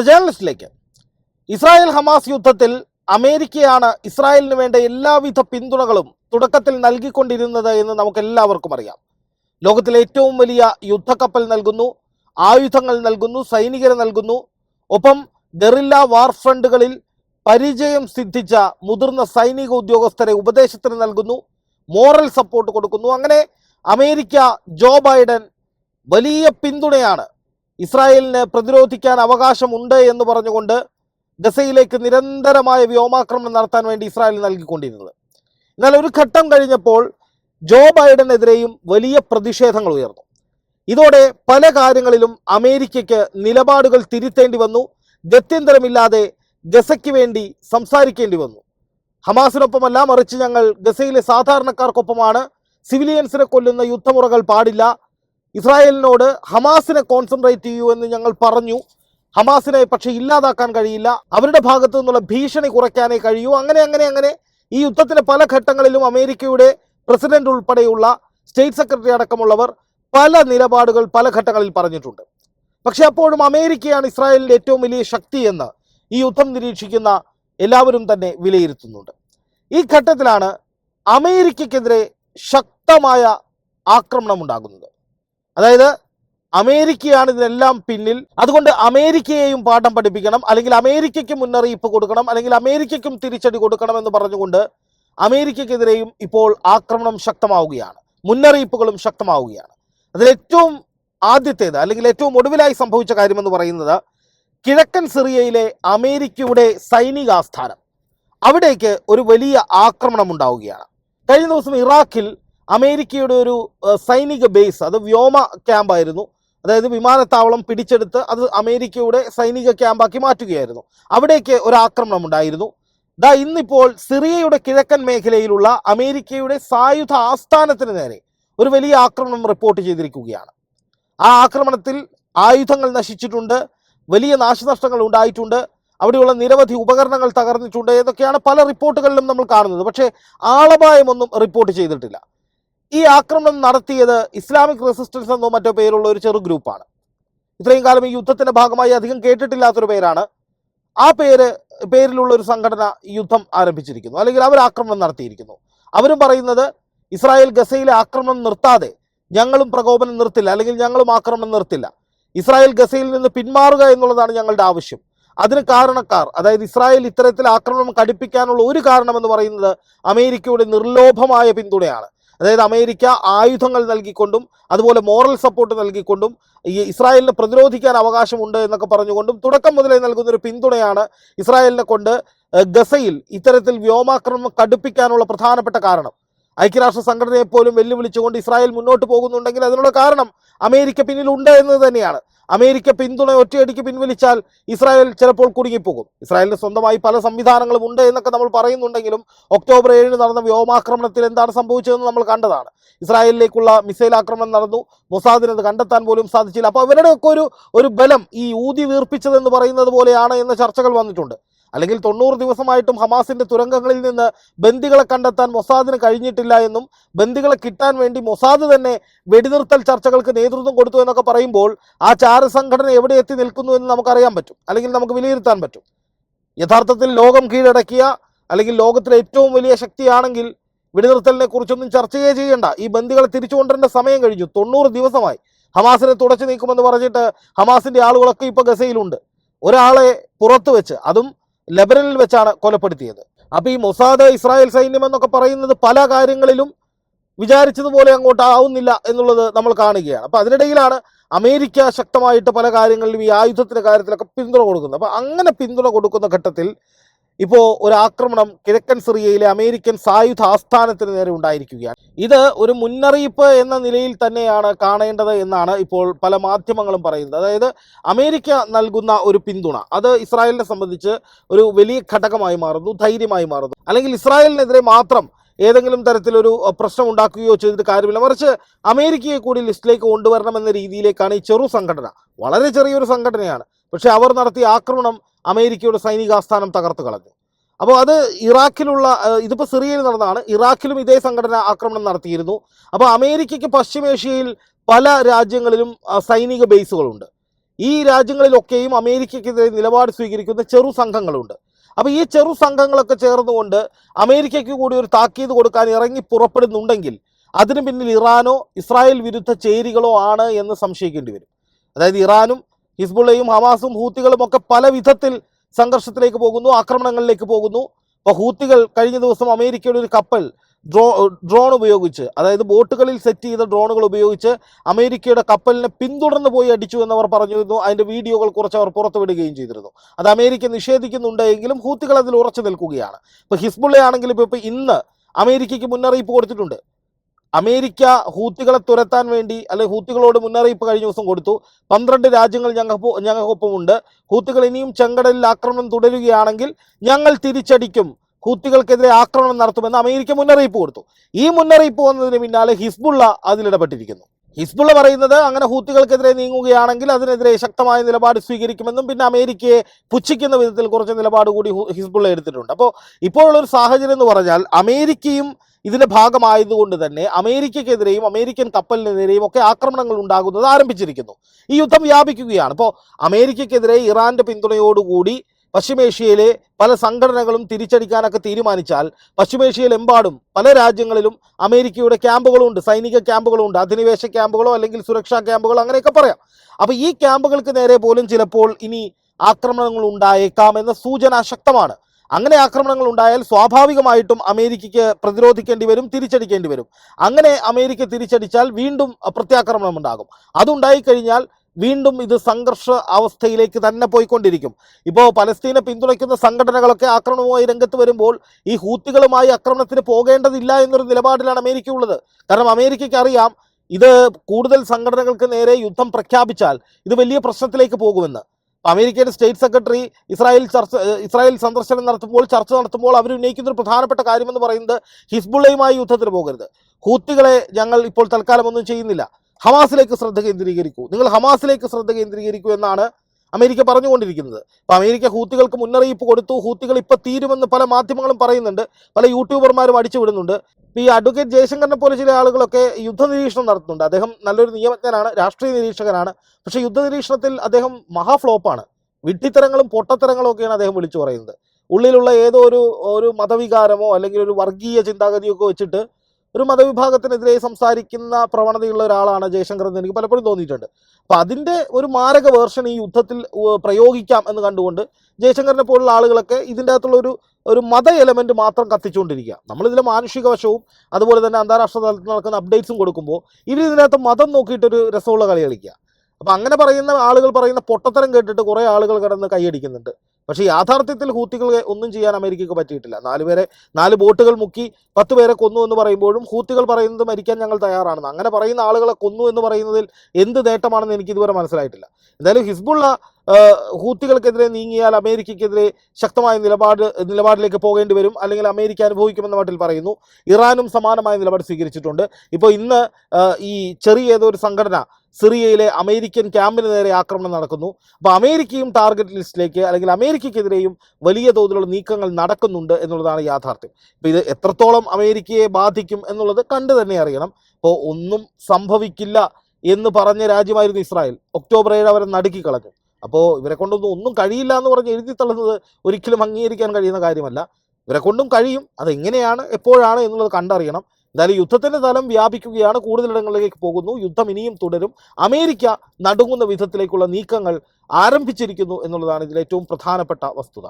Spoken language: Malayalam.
ദ ജേർണലിസ്റ്റിലേക്ക് ഇസ്രായേൽ ഹമാസ് യുദ്ധത്തിൽ അമേരിക്കയാണ് ഇസ്രായേലിന് വേണ്ട എല്ലാവിധ പിന്തുണകളും തുടക്കത്തിൽ നൽകിക്കൊണ്ടിരുന്നത് എന്ന് നമുക്ക് എല്ലാവർക്കും അറിയാം. ലോകത്തിലെ ഏറ്റവും വലിയ യുദ്ധക്കപ്പൽ നൽകുന്നു ആയുധങ്ങൾ നൽകുന്നു സൈനികരെ നൽകുന്നു. ഒപ്പം ഗറില്ല വാർ ഫ്രണ്ടുകളിൽ പരിചയം സിദ്ധിച്ച മുതിർന്ന സൈനിക ഉദ്യോഗസ്ഥരെ ഉപദേശത്തിന് നൽകുന്നു മോറൽ സപ്പോർട്ട് കൊടുക്കുന്നു. അങ്ങനെ അമേരിക്ക ജോ ബൈഡൻ വലിയ പിന്തുണയാണ് ഇസ്രായേലിന് പ്രതിരോധിക്കാൻ അവകാശമുണ്ട് എന്ന് പറഞ്ഞുകൊണ്ട് ഗസയിലേക്ക് നിരന്തരമായ വ്യോമാക്രമണം നടത്താൻ വേണ്ടി ഇസ്രായേൽ നൽകിക്കൊണ്ടിരുന്നത്. എന്നാൽ ഒരു ഘട്ടം കഴിഞ്ഞപ്പോൾ ജോ ബൈഡനെതിരെയും വലിയ പ്രതിഷേധങ്ങൾ ഉയർന്നു. ഇതോടെ പല കാര്യങ്ങളിലും അമേരിക്കയ്ക്ക് നിലപാടുകൾ തിരുത്തേണ്ടി വന്നു. ഗത്യന്തരമില്ലാതെ ഗസയ്ക്ക് വേണ്ടി സംസാരിക്കേണ്ടി വന്നു. ഹമാസിനൊപ്പമല്ല മറിച്ച് ഞങ്ങൾ ഗസയിലെ സാധാരണക്കാർക്കൊപ്പമാണ്. സിവിലിയൻസിനെ കൊല്ലുന്ന യുദ്ധമുറകൾ പാടില്ല. ഇസ്രായേലിനോട് ഹമാസിനെ കോൺസെൻട്രേറ്റ് ചെയ്യൂ എന്ന് ഞങ്ങൾ പറഞ്ഞു. ഹമാസിനെ പക്ഷേ ഇല്ലാതാക്കാൻ കഴിയില്ല. അവരുടെ ഭാഗത്തു നിന്നുള്ള ഭീഷണി കുറയ്ക്കാനേ കഴിയൂ. അങ്ങനെ അങ്ങനെ അങ്ങനെ ഈ യുദ്ധത്തിന്റെ പല ഘട്ടങ്ങളിലും അമേരിക്കയുടെ പ്രസിഡന്റ് ഉൾപ്പെടെയുള്ള സ്റ്റേറ്റ് സെക്രട്ടറി അടക്കമുള്ളവർ പല നിലപാടുകൾ പല ഘട്ടങ്ങളിൽ പറഞ്ഞിട്ടുണ്ട്. പക്ഷേ അപ്പോഴും അമേരിക്കയാണ് ഇസ്രായേലിന്റെ ഏറ്റവും വലിയ ശക്തി എന്ന് ഈ യുദ്ധം നിരീക്ഷിക്കുന്ന എല്ലാവരും തന്നെ വിലയിരുത്തുന്നുണ്ട്. ഈ ഘട്ടത്തിലാണ് അമേരിക്കക്കെതിരെ ശക്തമായ ആക്രമണം ഉണ്ടാകുന്നത്. അതായത് അമേരിക്കയാണ് ഇതിനെല്ലാം പിന്നിൽ. അതുകൊണ്ട് അമേരിക്കയെയും പാഠം പഠിപ്പിക്കണം അല്ലെങ്കിൽ അമേരിക്കയ്ക്ക് മുന്നറിയിപ്പ് കൊടുക്കണം അല്ലെങ്കിൽ അമേരിക്കയ്ക്കും തിരിച്ചടി കൊടുക്കണം എന്ന് പറഞ്ഞുകൊണ്ട് അമേരിക്കക്കെതിരെയും ഇപ്പോൾ ആക്രമണം ശക്തമാവുകയാണ്. മുന്നറിയിപ്പുകളും ശക്തമാവുകയാണ്. അതിലേറ്റവും ആദ്യത്തേത് അല്ലെങ്കിൽ ഏറ്റവും ഒടുവിലായി സംഭവിച്ച കാര്യമെന്ന് പറയുന്നത് കിഴക്കൻ സിറിയയിലെ അമേരിക്കയുടെ സൈനികാസ്ഥാനം. അവിടേക്ക് ഒരു വലിയ ആക്രമണം ഉണ്ടാവുകയാണ്. കഴിഞ്ഞ ദിവസം ഇറാഖിൽ അമേരിക്കയുടെ ഒരു സൈനിക ബേസ് അത് വ്യോമ ക്യാമ്പായിരുന്നു. അതായത് വിമാനത്താവളം പിടിച്ചെടുത്ത് അത് അമേരിക്കയുടെ സൈനിക ക്യാമ്പാക്കി മാറ്റുകയായിരുന്നു. അവിടേക്ക് ഒരു ആക്രമണം ഉണ്ടായിരുന്നു ദാ ഇന്നിപ്പോൾ സിറിയയുടെ കിഴക്കൻ മേഖലയിലുള്ള അമേരിക്കയുടെ സായുധ ആസ്ഥാനത്തിന് നേരെ ഒരു വലിയ ആക്രമണം റിപ്പോർട്ട് ചെയ്തിരിക്കുകയാണ്. ആ ആക്രമണത്തിൽ ആയുധങ്ങൾ നശിച്ചിട്ടുണ്ട് വലിയ നാശനഷ്ടങ്ങൾ ഉണ്ടായിട്ടുണ്ട് അവിടെയുള്ള നിരവധി ഉപകരണങ്ങൾ തകർന്നിട്ടുണ്ട് എന്നൊക്കെയാണ് പല റിപ്പോർട്ടുകളിലും നമ്മൾ കാണുന്നത്. പക്ഷേ ആളപായമൊന്നും റിപ്പോർട്ട് ചെയ്തിട്ടില്ല. ഈ ആക്രമണം നടത്തിയത് ഇസ്ലാമിക് റെസിസ്റ്റൻസ് എന്നോ മറ്റോ പേരുള്ള ഒരു ചെറു ഗ്രൂപ്പാണ്. ഇത്രയും കാലം ഈ യുദ്ധത്തിന്റെ ഭാഗമായി അധികം കേട്ടിട്ടില്ലാത്തൊരു പേരാണ്. ആ പേര് പേരിലുള്ള ഒരു സംഘടന യുദ്ധം ആരംഭിച്ചിരിക്കുന്നു. അല്ലെങ്കിൽ അവർ ആക്രമണം നടത്തിയിരിക്കുന്നു. അവരും പറയുന്നത് ഇസ്രായേൽ ഗസയിലെ ആക്രമണം നിർത്താതെ ഞങ്ങളും പ്രകോപനം നിർത്തില്ല അല്ലെങ്കിൽ ഞങ്ങളും ആക്രമണം നിർത്തില്ല. ഇസ്രായേൽ ഗസയിൽ നിന്ന് പിന്മാറുക എന്നുള്ളതാണ് ഞങ്ങളുടെ ആവശ്യം. അതിന് കാരണക്കാർ അതായത് ഇസ്രായേൽ ഇത്തരത്തിൽ ആക്രമണം കടുപ്പിക്കാനുള്ള ഒരു കാരണമെന്ന് പറയുന്നത് അമേരിക്കയുടെ നിർലോഭമായ പിന്തുണയാണ്. അതായത് അമേരിക്ക ആയുധങ്ങൾ നൽകിക്കൊണ്ടും അതുപോലെ മോറൽ സപ്പോർട്ട് നൽകിക്കൊണ്ടും ഈ ഇസ്രായേലിനെ പ്രതിരോധിക്കാൻ അവകാശമുണ്ട് എന്നൊക്കെ പറഞ്ഞുകൊണ്ടും തുടക്കം മുതലേ നൽകുന്ന ഒരു പിന്തുണയാണ് ഇസ്രായേലിനെ കൊണ്ട് ഗസയിൽ ഇത്തരത്തിൽ വ്യോമാക്രമണം കടുപ്പിക്കാനുള്ള പ്രധാനപ്പെട്ട കാരണം. ഐക്യരാഷ്ട്ര സംഘടനയെ പോലും വെല്ലുവിളിച്ചുകൊണ്ട് ഇസ്രായേൽ മുന്നോട്ട് പോകുന്നുണ്ടെങ്കിൽ അതിനുള്ള കാരണം അമേരിക്ക പിന്നിലുണ്ട് എന്നത് തന്നെയാണ്. അമേരിക്ക പിന്തുണ ഒറ്റയടിക്ക് പിൻവലിച്ചാൽ ഇസ്രായേൽ ചിലപ്പോൾ കുടുങ്ങിപ്പോകും. ഇസ്രായേലിന് സ്വന്തമായി പല സംവിധാനങ്ങളും ഉണ്ട് എന്നൊക്കെ നമ്മൾ പറയുന്നുണ്ടെങ്കിലും ഒക്ടോബർ ഏഴിന് നടന്ന വ്യോമാക്രമണത്തിൽ എന്താണ് സംഭവിച്ചതെന്ന് നമ്മൾ കണ്ടതാണ്. ഇസ്രായേലിലേക്കുള്ള മിസൈൽ ആക്രമണം നടന്നു. മൊസാദിന് അത് കണ്ടെത്താൻ പോലും സാധിച്ചില്ല. അപ്പോൾ അവരുടെയൊക്കെ ഒരു ഒരു ബലം ഈ ഊതി വീർപ്പിച്ചതെന്ന് പറയുന്നത് പോലെയാണ് എന്ന ചർച്ചകൾ വന്നിട്ടുണ്ട്. അല്ലെങ്കിൽ തൊണ്ണൂറ് ദിവസമായിട്ടും ഹമാസിന്റെ തുരങ്കങ്ങളിൽ നിന്ന് ബന്ദികളെ കണ്ടെത്താൻ മൊസാദിന് കഴിഞ്ഞിട്ടില്ല എന്നും ബന്ദികളെ കിട്ടാൻ വേണ്ടി മൊസാദ് തന്നെ വെടിനിർത്തൽ ചർച്ചകൾക്ക് നേതൃത്വം കൊടുത്തു എന്നൊക്കെ പറയുമ്പോൾ ആ ചാര സംഘടന എവിടെ എത്തി നിൽക്കുന്നു എന്ന് നമുക്കറിയാൻ പറ്റും. അല്ലെങ്കിൽ നമുക്ക് വിലയിരുത്താൻ പറ്റും. യഥാർത്ഥത്തിൽ ലോകം കീഴടക്കിയ അല്ലെങ്കിൽ ലോകത്തിലെ ഏറ്റവും വലിയ ശക്തിയാണെങ്കിൽ വെടിനിർത്തലിനെ കുറിച്ചൊന്നും ചർച്ചയേ ചെയ്യേണ്ട. ഈ ബന്ദികളെ തിരിച്ചു കൊണ്ടുവരേണ്ട സമയം കഴിഞ്ഞു. തൊണ്ണൂറ് ദിവസമായി ഹമാസിനെ തുടച്ചു നീക്കുമെന്ന് പറഞ്ഞിട്ട് ഹമാസിന്റെ ആളുകളൊക്കെ ഇപ്പൊ ഗസയിലുണ്ട്. ഒരാളെ പുറത്തു വെച്ച് അതും ലെബനനിൽ വെച്ചാണ് കൊലപ്പെടുത്തിയത്. അപ്പോൾ ഈ മൊസാദ് ഇസ്രായേൽ സൈന്യം എന്നൊക്കെ പറയുന്നത് പല കാര്യങ്ങളിലും വിചാരിച്ചതുപോലെ അങ്ങോട്ട് ആവുന്നില്ല എന്നുള്ളത് നമ്മൾ കാണുകയാണ്. അപ്പോൾ അതിനിടയിലാണ് അമേരിക്ക ശക്തമായിട്ട് പല കാര്യങ്ങളിലും ഈ ആയുധത്തിന്റെ കാര്യത്തിലൊക്കെ പിന്തുണ കൊടുക്കുന്നത്. അപ്പോൾ അങ്ങനെ പിന്തുണ കൊടുക്കുന്ന ഘട്ടത്തിൽ ഇപ്പോൾ ഒരു ആക്രമണം കിഴക്കൻ സിറിയയിലെ അമേരിക്കൻ സായുധ ആസ്ഥാനത്തിന് നേരെ ഉണ്ടായിരിക്കുകയാണ്. ഇത് ഒരു മുന്നറിയിപ്പ് എന്ന നിലയിൽ തന്നെയാണ് കാണേണ്ടത് എന്നാണ് ഇപ്പോൾ പല മാധ്യമങ്ങളും പറയുന്നത്. അതായത് അമേരിക്ക നൽകുന്ന ഒരു പിന്തുണ അത് ഇസ്രായേലിനെ സംബന്ധിച്ച് ഒരു വലിയ ഘടകമായി മാറുന്നു ധൈര്യമായി മാറുന്നു. അല്ലെങ്കിൽ ഇസ്രായേലിനെതിരെ മാത്രം ഏതെങ്കിലും തരത്തിലൊരു പ്രശ്നം ഉണ്ടാക്കുകയോ ചെയ്തിട്ട് കാര്യമില്ല. മറിച്ച് അമേരിക്കയെ കൂടി ലിസ്റ്റിലേക്ക് കൊണ്ടുവരണമെന്ന രീതിയിലേക്കാണ് ഈ ചെറു സംഘടന. വളരെ ചെറിയൊരു സംഘടനയാണ്. പക്ഷേ അവർ നടത്തിയ ആക്രമണം അമേരിക്കയുടെ സൈനിക ആസ്ഥാനം തകർത്ത് കളഞ്ഞു. അപ്പോൾ അത് ഇറാഖിലുള്ള ഇതിപ്പോൾ സിറിയയിൽ നടന്നതാണ്. ഇറാഖിലും ഇതേ സംഘടന ആക്രമണം നടത്തിയിരുന്നു. അപ്പോൾ അമേരിക്കയ്ക്ക് പശ്ചിമേഷ്യയിൽ പല രാജ്യങ്ങളിലും സൈനിക ബേസുകളുണ്ട്. ഈ രാജ്യങ്ങളിലൊക്കെയും അമേരിക്കയ്ക്കെതിരെ നിലപാട് സ്വീകരിക്കുന്ന ചെറു സംഘങ്ങളുണ്ട്. അപ്പോൾ ഈ ചെറു സംഘങ്ങളൊക്കെ ചേർന്നുകൊണ്ട് അമേരിക്കയ്ക്ക് കൂടി ഒരു താക്കീത് കൊടുക്കാൻ ഇറങ്ങി പുറപ്പെടുന്നുണ്ടെങ്കിൽ അതിന് പിന്നിൽ ഇറാനോ ഇസ്രായേൽ വിരുദ്ധ ചേരികളോ ആണ് എന്ന് സംശയിക്കേണ്ടി വരും. അതായത് ഇറാനും ഹിസ്ബുള്ളയും ഹമാസും ഹൂത്തികളും ഒക്കെ പല വിധത്തിൽ സംഘർഷത്തിലേക്ക് പോകുന്നു ആക്രമണങ്ങളിലേക്ക് പോകുന്നു. അപ്പോൾ ഹൂത്തികൾ കഴിഞ്ഞ ദിവസം അമേരിക്കയുടെ ഒരു കപ്പൽ ഡ്രോ ഡ്രോൺ ഉപയോഗിച്ച് അതായത് ബോട്ടുകളിൽ സെറ്റ് ചെയ്ത ഡ്രോണുകൾ ഉപയോഗിച്ച് അമേരിക്കയുടെ കപ്പലിനെ പിന്തുടർന്ന് പോയി അടിച്ചു എന്നവർ പറഞ്ഞിരുന്നു. അതിന്റെ വീഡിയോകൾ കുറച്ച് അവർ പുറത്തുവിടുകയും ചെയ്തിരുന്നു. അത് അമേരിക്ക നിഷേധിക്കുന്നുണ്ടെങ്കിലും ഹൂത്തികൾ അതിൽ ഉറച്ചു നിൽക്കുകയാണ്. ഇപ്പോൾ ഹിസ്ബുള്ള ആണെങ്കിലും ഇപ്പോൾ ഇപ്പോൾ ഇന്ന് അമേരിക്കയ്ക്ക് മുന്നറിയിപ്പ് കൊടുത്തിട്ടുണ്ട്. അമേരിക്ക ഹൂത്തികളെ തുരത്താൻ വേണ്ടി അല്ലെങ്കിൽ ഹൂത്തികളോട് മുന്നറിയിപ്പ് കഴിഞ്ഞ ദിവസം കൊടുത്തു. പന്ത്രണ്ട് രാജ്യങ്ങൾ ഞങ്ങൾക്ക് ഞങ്ങൾക്കൊപ്പമുണ്ട്. ഹൂത്തികൾ ഇനിയും ചെങ്കടലിൽ ആക്രമണം തുടരുകയാണെങ്കിൽ ഞങ്ങൾ തിരിച്ചടിക്കും. ഹൂത്തികൾക്കെതിരെ ആക്രമണം നടത്തുമെന്ന് അമേരിക്ക മുന്നറിയിപ്പ് കൊടുത്തു. ഈ മുന്നറിയിപ്പ് വന്നതിന് പിന്നാലെ ഹിസ്ബുള്ള അതിലിടപെട്ടിരിക്കുന്നു. ഹിസ്ബുള്ള പറയുന്നത് അങ്ങനെ ഹൂത്തികൾക്കെതിരെ നീങ്ങുകയാണെങ്കിൽ അതിനെതിരെ ശക്തമായ നിലപാട് സ്വീകരിക്കുമെന്നും പിന്നെ അമേരിക്കയെ പുച്ഛിക്കുന്ന വിധത്തിൽ കുറച്ച് നിലപാട് കൂടി ഹിസ്ബുള്ള എടുത്തിട്ടുണ്ട്. അപ്പോൾ ഇപ്പോഴുള്ളൊരു സാഹചര്യം എന്ന് പറഞ്ഞാൽ അമേരിക്കയും ഇതിന്റെ ഭാഗമായതുകൊണ്ട് തന്നെ അമേരിക്കക്കെതിരെയും അമേരിക്കൻ കപ്പലിനെതിരെയും ഒക്കെ ആക്രമണങ്ങൾ ഉണ്ടാകുന്നത് ആരംഭിച്ചിരിക്കുന്നു. ഈ യുദ്ധം വ്യാപിക്കുകയാണ്. ഇപ്പോൾ അമേരിക്കക്കെതിരെ ഇറാന്റെ പിന്തുണയോടുകൂടി പശ്ചിമേഷ്യയിലെ പല സംഘടനകളും തിരിച്ചടിക്കാനൊക്കെ തീരുമാനിച്ചാൽ പശ്ചിമേഷ്യയിലെമ്പാടും പല രാജ്യങ്ങളിലും അമേരിക്കയുടെ ക്യാമ്പുകളുണ്ട്. സൈനിക ക്യാമ്പുകളുണ്ട് അധിനിവേശ ക്യാമ്പുകളോ അല്ലെങ്കിൽ സുരക്ഷാ ക്യാമ്പുകളോ അങ്ങനെയൊക്കെ പറയാം. അപ്പോൾ ഈ ക്യാമ്പുകൾക്ക് നേരെ പോലും ചിലപ്പോൾ ഇനി ആക്രമണങ്ങൾ ഉണ്ടായേക്കാം എന്ന സൂചന ശക്തമാണ്. അങ്ങനെ ആക്രമണങ്ങൾ ഉണ്ടായാൽ സ്വാഭാവികമായിട്ടും അമേരിക്കയ്ക്ക് പ്രതിരോധിക്കേണ്ടി വരും തിരിച്ചടിക്കേണ്ടി വരും. അങ്ങനെ അമേരിക്ക തിരിച്ചടിച്ചാൽ വീണ്ടും പ്രത്യാക്രമണം ഉണ്ടാകും. അതുണ്ടായിക്കഴിഞ്ഞാൽ വീണ്ടും ഇത് സംഘർഷ അവസ്ഥയിലേക്ക് തന്നെ പോയിക്കൊണ്ടിരിക്കും. ഇപ്പോൾ പലസ്തീനെ പിന്തുണയ്ക്കുന്ന സംഘടനകളൊക്കെ ആക്രമണവുമായി രംഗത്ത് വരുമ്പോൾ ഈ ഹൂത്തികളുമായി ആക്രമണത്തിന് പോകേണ്ടതില്ല എന്നൊരു നിലപാടിലാണ് അമേരിക്ക ഉള്ളത് കാരണം അമേരിക്കയ്ക്ക് അറിയാം ഇത് കൂടുതൽ സംഘടനകൾക്ക് നേരെ യുദ്ധം പ്രഖ്യാപിച്ചാൽ ഇത് വലിയ പ്രശ്നത്തിലേക്ക് പോകുമെന്ന്. അമേരിക്കയുടെ സ്റ്റേറ്റ് സെക്രട്ടറി ഇസ്രായേൽ ചർച്ച ഇസ്രായേൽ സന്ദർശനം നടത്തുമ്പോൾ ചർച്ച നടത്തുമ്പോൾ അവർ ഉന്നയിക്കുന്ന ഒരു പ്രധാനപ്പെട്ട കാര്യമെന്ന് പറയുന്നത് ഹിസ്ബുള്ളയുമായി യുദ്ധത്തിന് പോകരുത്. ഹൂത്തികളെ ഞങ്ങൾ ഇപ്പോൾ തൽക്കാലം ഒന്നും ചെയ്യുന്നില്ല. ഹമാസിലേക്ക് ശ്രദ്ധ കേന്ദ്രീകരിക്കൂ. നിങ്ങൾ ഹമാസിലേക്ക് ശ്രദ്ധ കേന്ദ്രീകരിക്കൂ എന്നാണ് അമേരിക്ക പറഞ്ഞുകൊണ്ടിരിക്കുന്നത്. അപ്പോൾ അമേരിക്ക ഹൂത്തികൾക്ക് മുന്നറിയിപ്പ് കൊടുത്തു. ഹൂത്തികൾ ഇപ്പോൾ തീരുമെന്ന് പല മാധ്യമങ്ങളും പറയുന്നുണ്ട്. പല യൂട്യൂബർമാരും അടിച്ചു വിടുന്നുണ്ട്. ഈ അഡ്വക്കേറ്റ് ജയശങ്കറിനെ പോലെ ചില ആളുകളൊക്കെ യുദ്ധ നിരീക്ഷണം നടത്തുന്നുണ്ട്. അദ്ദേഹം നല്ലൊരു നിയമജ്ഞനാണ് രാഷ്ട്രീയ നിരീക്ഷകനാണ്. പക്ഷേ യുദ്ധ നിരീക്ഷണത്തിൽ അദ്ദേഹം മഹാഫ്ലോപ്പാണ് വിഡ്ഢിത്തരങ്ങളും പൊട്ടത്തരങ്ങളും ഒക്കെയാണ് അദ്ദേഹം വിളിച്ചു പറയുന്നത്. ഉള്ളിലുള്ള ഏതോ ഒരു ഒരു മതവികാരമോ അല്ലെങ്കിൽ ഒരു വർഗീയ ചിന്താഗതിയൊക്കെ വെച്ചിട്ട് ഒരു മതവിഭാഗത്തിനെതിരെ സംസാരിക്കുന്ന പ്രവണതയുള്ള ഒരാളാണ് ജയശങ്കർ എന്ന് എനിക്ക് പലപ്പോഴും തോന്നിയിട്ടുണ്ട്. അപ്പം അതിന്റെ ഒരു മാരക വേർഷൻ ഈ യുദ്ധത്തിൽ പ്രയോഗിക്കാം എന്ന് കണ്ടുകൊണ്ട് ജയശങ്കറിനെ പോലുള്ള ആളുകളൊക്കെ ഇതിന്റെ അകത്തുള്ള ഒരു ഒരു മത എലമെന്റ് മാത്രം കത്തിച്ചുകൊണ്ടിരിക്കുക. നമ്മളിതിലെ മാനുഷിക വശവും അതുപോലെ തന്നെ അന്താരാഷ്ട്ര തലത്തിൽ നടക്കുന്ന അപ്ഡേറ്റ്സും കൊടുക്കുമ്പോൾ ഇവർ ഇതിനകത്ത് മതം നോക്കിയിട്ടൊരു രസമുള്ള കളി കളിക്കുക അപ്പം അങ്ങനെ പറയുന്ന ആളുകൾ പറയുന്ന പൊട്ടത്തരം കേട്ടിട്ട് കുറേ ആളുകൾ കിടന്ന് കൈയടിക്കുന്നുണ്ട്. പക്ഷേ യാഥാർത്ഥ്യത്തിൽ ഹൂത്തികളെ ഒന്നും ചെയ്യാൻ അമേരിക്കയ്ക്ക് പറ്റിയിട്ടില്ല. നാല് പേരെ നാല് ബോട്ടുകൾ മുക്കി പത്ത് പേരെ കൊന്നു എന്ന് പറയുമ്പോഴും ഹൂത്തികൾ പറയുന്നത് മരിക്കാൻ ഞങ്ങൾ തയ്യാറാണെന്ന്. അങ്ങനെ പറയുന്ന ആളുകളെ കൊന്നു എന്ന് പറയുന്നതിൽ എന്ത് നേട്ടമാണെന്ന് എനിക്ക് ഇതുവരെ മനസ്സിലായിട്ടില്ല. എന്തായാലും ഹിസ്ബുള്ള ഹൂത്തികൾക്കെതിരെ നീങ്ങിയാൽ അമേരിക്കക്കെതിരെ ശക്തമായ നിലപാട് നിലപാടിലേക്ക് പോകേണ്ടി വരും അല്ലെങ്കിൽ അമേരിക്ക അനുഭവിക്കുമെന്ന മട്ടിൽ പറയുന്നു. ഇറാനും സമാനമായ നിലപാട് സ്വീകരിച്ചിട്ടുണ്ട്. ഇപ്പോൾ ഇന്ന് ഈ ചെറിയ ഏതോ ഒരു സംഘടന സിറിയയിലെ അമേരിക്കൻ ക്യാമ്പിന് നേരെ ആക്രമണം നടക്കുന്നു. അപ്പോൾ അമേരിക്കയും ടാർഗറ്റ് ലിസ്റ്റിലേക്ക് അല്ലെങ്കിൽ അമേരിക്കയ്ക്കെതിരെയും വലിയ തോതിലുള്ള നീക്കങ്ങൾ നടക്കുന്നുണ്ട് എന്നുള്ളതാണ് യാഥാർത്ഥ്യം. ഇപ്പോൾ ഇത് എത്രത്തോളം അമേരിക്കയെ ബാധിക്കും എന്നുള്ളത് കണ്ടു തന്നെ അറിയണം. അപ്പോൾ ഒന്നും സംഭവിക്കില്ല എന്ന് പറഞ്ഞ രാജ്യമായിരുന്നു ഇസ്രായേൽ. ഒക്ടോബർ ഏഴ് അവരെ നടുക്കി കളഞ്ഞു അപ്പോൾ ഇവരെ കൊണ്ടൊന്നും ഒന്നും കഴിയില്ല എന്ന് പറഞ്ഞ് എഴുതി തള്ളുന്നത് ഒരിക്കലും അംഗീകരിക്കാൻ കഴിയുന്ന കാര്യമല്ല. ഇവരെ കൊണ്ടും കഴിയും. അതെങ്ങനെയാണ് എപ്പോഴാണ് എന്നുള്ളത് കണ്ടറിയണം. എന്തായാലും യുദ്ധത്തിന്റെ തലം വ്യാപിക്കുകയാണ്. കൂടുതലിടങ്ങളിലേക്ക് പോകുന്നു. യുദ്ധം ഇനിയും തുടരും. അമേരിക്ക നടുങ്ങുന്ന വിധത്തിലേക്കുള്ള നീക്കങ്ങൾ ആരംഭിച്ചിരിക്കുന്നു എന്നുള്ളതാണ് ഇതിൽ ഏറ്റവും പ്രധാനപ്പെട്ട വസ്തുത.